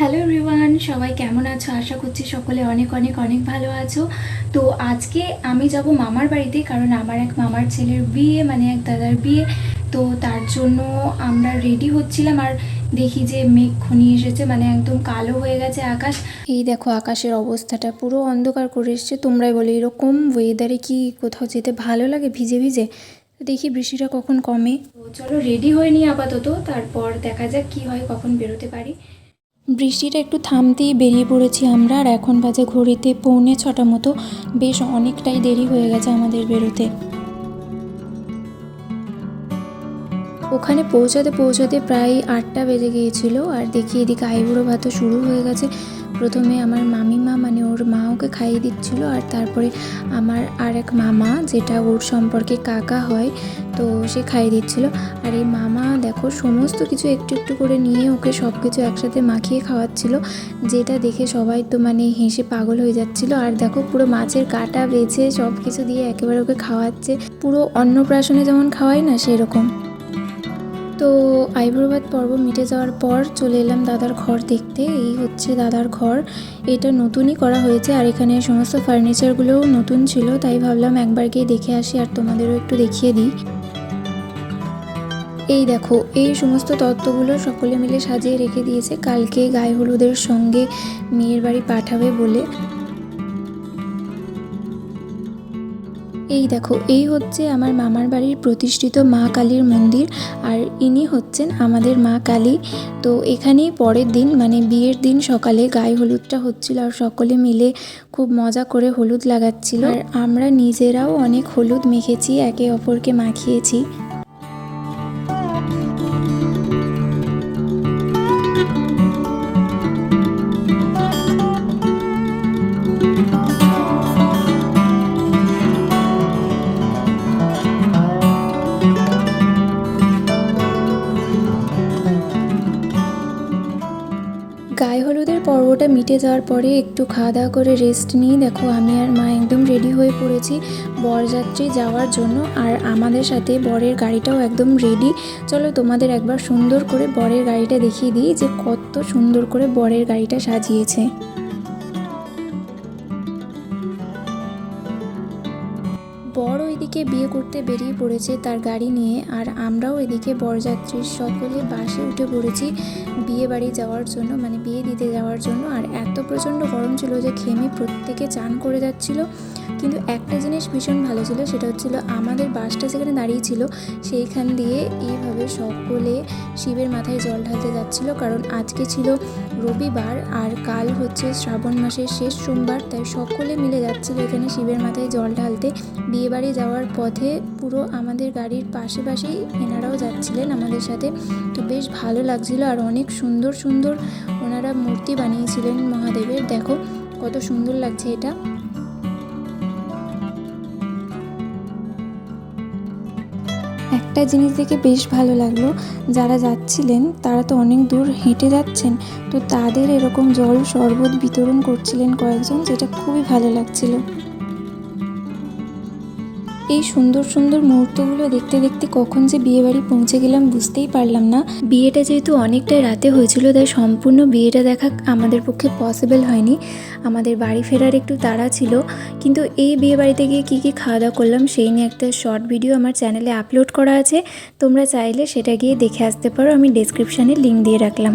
Hello Riwan সবাই কেমন আছো? আশা করছি সকলে অনেক অনেক অনেক ভালো আছো। তো আজকে আমি যাব মামার বাড়িতে, কারণ আমার এক মামার ছেলের বিয়ে মানে এক দাদার বিয়ে। তো তার জন্য আমরা রেডি হচ্ছিলাম, আর দেখি যে মেঘ ঘনিয়ে এসেছে মানে একদম কালো হয়ে গেছে আকাশ। এই দেখো আকাশের অবস্থাটা, পুরো অন্ধকার করে এসছে। তোমরাই বলে, এরকম ওয়েদারে কি কোথাও যেতে ভালো লাগে, ভিজে ভিজে? দেখি বৃষ্টিটা কখন কমে। চলো রেডি হয়নি আপাতত, তারপর দেখা যাক কি হয়, কখন বেরোতে পারি। বৃষ্টিটা একটু থামতেই বেরিয়ে পড়েছি আমরা আর এখন বাজে ঘড়িতে পৌনে ছটা মতো। বেশ অনেকটাই দেরি হয়ে গেছে আমাদের বেরোতে। ওখানে পৌঁছাতে পৌঁছাতে প্রায় আটটা বেজে গিয়েছিল আর দেখি এদিকে আইবুড়ো ভাতও শুরু হয়ে গেছে। প্রথমে আমার মামিমা মানে ওর মা ওকে খাইয়ে দিচ্ছিল আর তারপরে আমার আর এক মামা, যেটা ওর সম্পর্কে কাকা হয়, তো সে খাইয়ে দিচ্ছিল। আর এই মামা, দেখো, সমস্ত কিছু একটু একটু করে নিয়ে ওকে সব কিছু একসাথে মাখিয়ে খাওয়াচ্ছিল, যেটা দেখে সবাই তো মানে হেসে পাগল হয়ে যাচ্ছিল। আর দেখো, পুরো মাছের কাটা বেছে সব কিছু দিয়ে একেবারে ওকে খাওয়াচ্ছে। পুরো অন্নপ্রাশনে যেমন খাওয়াই না, সেরকম। তো আইব্রোবাদ পর্ব মিটে যাওয়ার পর চলে এলাম দাদার ঘর দেখতে। এই হচ্ছে দাদার ঘর। এটা নতুনই করা হয়েছে আর এখানে সমস্ত ফার্নিচারগুলোও নতুন ছিল, তাই ভাবলাম একবার গিয়ে দেখে আসি আর তোমাদেরও একটু দেখিয়ে দিই। এই দেখো, এই সমস্ত তত্ত্বগুলো সকলে মিলে সাজিয়ে রেখে দিয়েছে। কালকে গায়ে হলুদের সঙ্গে মেয়ের বাড়ি পাঠাবে বলে। এই দেখো, এই হচ্ছে আমার মামার বাড়ির প্রতিষ্ঠিত মা কালীর মন্দির আর ইনি হচ্ছেন আমাদের মা কালী। তো এখানেই পরের দিন মানে বিয়ের দিন সকালে গায়ে হলুদটা হচ্ছিল আর সকলে মিলে খুব মজা করে হলুদ লাগাচ্ছিল। আর আমরা নিজেরাও অনেক হলুদ মেখেছি, একে অপরকে মাখিয়েছি। হলুদের পর্বটা মিটে যাওয়ার পরে একটু খাওয়া দাওয়া করে রেস্ট নিয়ে দেখো, আমি আর মা একদম রেডি হয়ে পড়েছি বরযাত্রী যাওয়ার জন্য। আর আমাদের সাথে বরের গাড়িটাও একদম রেডি চলো তোমাদের একবার সুন্দর করে বরের গাড়িটা দেখিয়ে দিই যে কত সুন্দর করে বরের গাড়িটা সাজিয়েছে। ওইদিকে বিয়ে করতে বেরিয়ে পড়েছে তার গাড়ি নিয়ে, আর আমরাও এদিকে বরযাত্রীর সকলে বাসে উঠে পড়েছি বিয়ে বাড়ি যাওয়ার জন্য মানে বিয়ে দিতে যাওয়ার জন্য। আর এত প্রচণ্ড গরম ছিল যে ঘেমে প্রত্যেকে চান করে যাচ্ছিল। কিন্তু একটা জিনিস ভীষণ ভালো ছিল, সেটা হচ্ছিল আমাদের বাসটা যেখানে দাঁড়িয়ে ছিল, সেইখান দিয়ে এইভাবে সকলে শিবের মাথায় জল ঢালতে যাচ্ছিল। কারণ আজকে ছিল রবিবার আর কাল হচ্ছে শ্রাবণ মাসের শেষ সোমবার, তাই সকলে মিলে যাচ্ছিল এখানে শিবের মাথায় জল ঢালতে। বিয়েবাড়ি যাওয়ার পথে পুরো আমাদের গাড়ির পাশে পাশেই এনারাও যাচ্ছিলেন আমাদের সাথে। তো বেশ ভালো লাগছিল আর অনেক সুন্দর সুন্দর ওনারা মূর্তি বানিয়েছিলেন মহাদেবের। দেখো, কত সুন্দর লাগছে এটা। একটা জিনিস দেখে বেশ ভালো লাগল। যারা যাচ্ছিলেন, তারা তো অনেক দূর হেঁটে যাচ্ছেন, তো তাদের এরকম জল শরবত বিতরণ করছিলেন কয়েকজন, যেটা খুবই ভালো লাগছিল। এই সুন্দর সুন্দর মুহূর্তগুলো দেখতে দেখতে কখন যে বিয়ে বাড়ি পৌঁছে গেলাম বুঝতেই পারলাম না। বিয়েটা যেহেতু অনেকটাই রাতে হয়েছিল, তাই সম্পূর্ণ বিয়েটা দেখা আমাদের পক্ষে পসিবল হয়নি। আমাদের বাড়ি ফেরার একটু তাড়া ছিল, কিন্তু এই বিয়ে বাড়িতে গিয়ে কী কী খাওয়া দাওয়া করলাম সেই নিয়ে একটা শর্ট ভিডিও আমার চ্যানেলে আপলোড করা আছে। তোমরা চাইলে সেটা গিয়ে দেখে আসতে পারো, আমি ডেসক্রিপশানে লিঙ্ক দিয়ে রাখলাম।